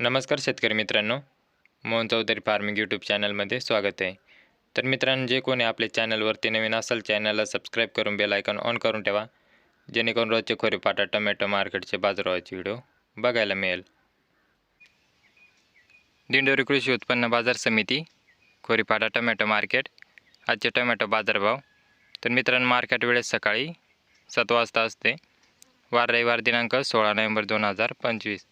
नमस्कार शेतकरी मित्रांनो. मोहन चौधरी फार्मिंग यूट्यूब चॅनलमध्ये स्वागत आहे. तर मित्रांनो जे कोणी आपल्या चॅनलवरती नवीन असेल चॅनलला सबस्क्राईब करून बेल आयकॉन ऑन करून ठेवा. जेणेकरून रोजचे खोरीपाटा टोमॅटो मार्केटचे बाजारभावाचे व्हिडिओ बघायला मिळेल. दिंडोरी कृषी उत्पन्न बाजार समिती खोरीपाटा टोमॅटो मार्केट आजचे टोमॅटो बाजारभाव. तर मित्रांनो मार्केट वेळेस सकाळी सात वाजता असते. वार रविवार दिनांक सोळा नोव्हेंबर दोन हजार पंचवीस.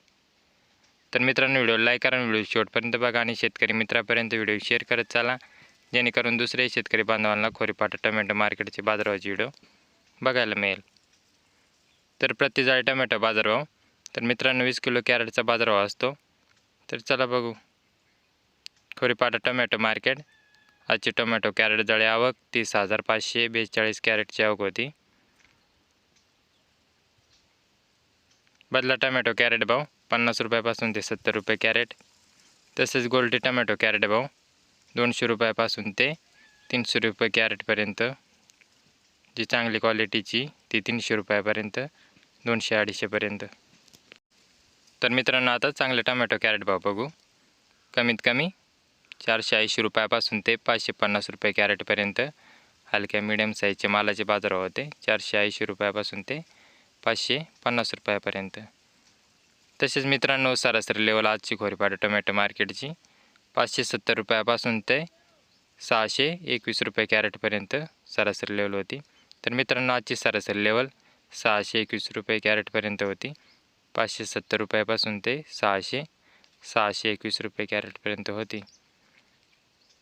तर मित्रांनो व्हिडिओ लाईक करा व्हिडिओ शेवटपर्यंत बघा आणि शेतकरी मित्रापर्यंत व्हिडिओ शेअर करत चाला. जेणेकरून दुसरे शेतकरी बांधवांना खोरीपाटा टोमॅटो मार्केटचे बाजारभावाचे व्हिडिओ बघायला मिळेल. तर प्रति जाळी टोमॅटो बाजारभाव. तर मित्रांनो वीस किलो कॅरेटचा बाजारभाव असतो. तर चला बघू. खोरीपाटा टोमॅटो मार्केट आजची टोमॅटो कॅरेट जाळी आवक तीस हजार पाचशे बेचाळीस कॅरेटची आवक होती. बदला टोमॅटो कॅरेट भाव. पन्नास रुपयापासून ते सत्तर रुपये कॅरेट. तसेच गोल्डी टोमॅटो कॅरेट भाव दोनशे रुपयापासून ते तीनशे रुपये कॅरेटपर्यंत. जी चांगली क्वालिटीची ती तीनशे रुपयापर्यंत दोनशे अडीचशेपर्यंत तर मित्रांनो आता चांगले टोमॅटो कॅरेट भाव बघू. कमीत कमी चारशे ऐंशी रुपयापासून ते पाचशे पन्नास रुपये कॅरेटपर्यंत. हलक्या मिडियम साईजचे मालाचे बाजार होते. चारशे ऐंशी रुपयापासून ते पाचशे पन्नास रुपयापर्यंत. तसेच मित्रांनो सरासरी लेवल आजची खोरीपाट टोमॅटो मार्केटची पाचशे सत्तर रुपयापासून ते सहाशे एकवीस रुपये कॅरेटपर्यंत सरासरी लेवल होती. तर मित्रांनो आजची सरासरी लेवल सहाशे एकवीस रुपये कॅरेटपर्यंत होती. पाचशे सत्तर रुपयापासून ते सहाशे सहाशे एकवीस रुपये कॅरेटपर्यंत होती.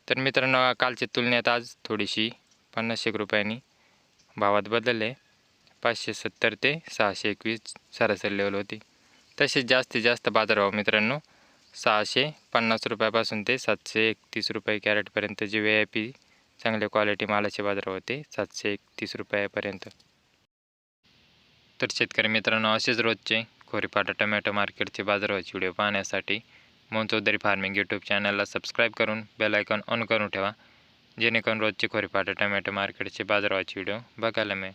तर मित्रांनो कालच्या तुलनेत आज थोडीशी पन्नास एक रुपयांनी भावात बदलले. पाचशे सत्तर ते सहाशे एकवीस सरासरी लेवल होती. तसेच जास्तीत जास्त बाजारभाव मित्रांनो सहाशे पन्नास रुपयापासून ते सातशे एकतीस रुपये कॅरेटपर्यंत जे व्ही आय पी चांगल्या क्वालिटी मालाचे बाजार होते सातशे एकतीस रुपयापर्यंत. तर शेतकरी मित्रांनो असेच रोजचे खोरीपाटा टोमॅटो मार्केटचे बाजारभावाचे व्हिडिओ पाहण्यासाठी मोहन चौधरी फार्मिंग यूट्यूब चॅनलला सबस्क्राईब करून बेल आयकॉन ऑन करून ठेवा जेणेकरून रोजचे खोरीपाटा टोमॅटो मार्केटचे बाजारभावाचे व्हिडिओ बघायला मिळेल.